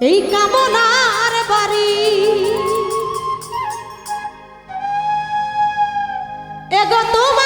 এই কামনার বাড়ি। এগো তোমার